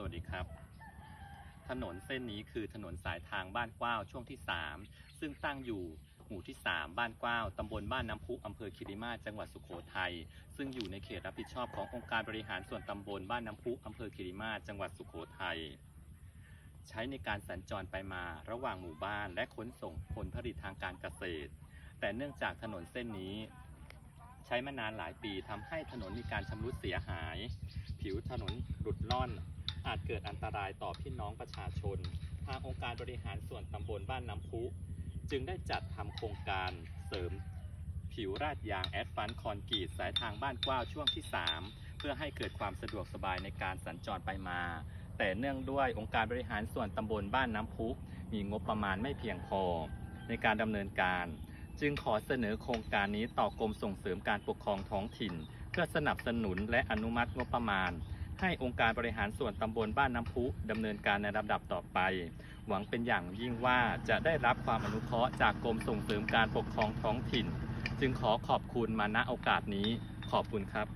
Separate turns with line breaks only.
สวัสดีครับ ถนนเส้นนี้คือถนนสายทางบ้านกว้าวช่วงที่ 3 ซึ่งตั้งอยู่หมู่ที่ 3 บ้านกว้าว ตำบลบ้านน้ำพุอำเภอคิริมาจังหวัดสุโขทัย ซึ่งอยู่ในเขตรับผิดชอบขององค์การบริหารส่วนตำบลบ้านน้ำพุอำเภอคิริมาจังหวัดสุโขทัย ใช้ในการสัญจรไปมาระหว่างหมู่บ้านและขนส่งผลผลิตทางการเกษตร แต่เนื่องจากถนนเส้นนี้ ใช้มานานหลายปีทำให้ถนนมีการชำรุดเสียหาย ผิวถนนหลุดล่อน อาจเกิดอันตรายต่อพี่น้องประชาชน ทางองค์การบริหารส่วนตำบลบ้านน้ำพุ จึงได้จัดทำโครงการเสริม ผิวราดยางแอดฟันคอนกรีตสายทางบ้านกว้าวช่วงที่ 3 เพื่อให้เกิดความสะดวกสบายในการสัญจรไปมา แต่เนื่องด้วยองค์การบริหารส่วนตำบลบ้านน้ำพุ มีงบประมาณไม่เพียงพอ ในการดำเนินการ จึงขอเสนอโครงการนี้ต่อกรมส่งเสริมการปกครองท้องถิ่น เพื่อสนับสนุนและอนุมัติงบประมาณ ให้องค์การบริหารส่วนตำบลบ้านน้ำพุดำเนินการในลำดับต่อไป หวังเป็นอย่างยิ่งว่าจะได้รับความอนุเคราะห์จากกรมส่งเสริมการปกครองท้องถิ่น จึงขอขอบคุณมาณโอกาสนี้ขอบคุณครับ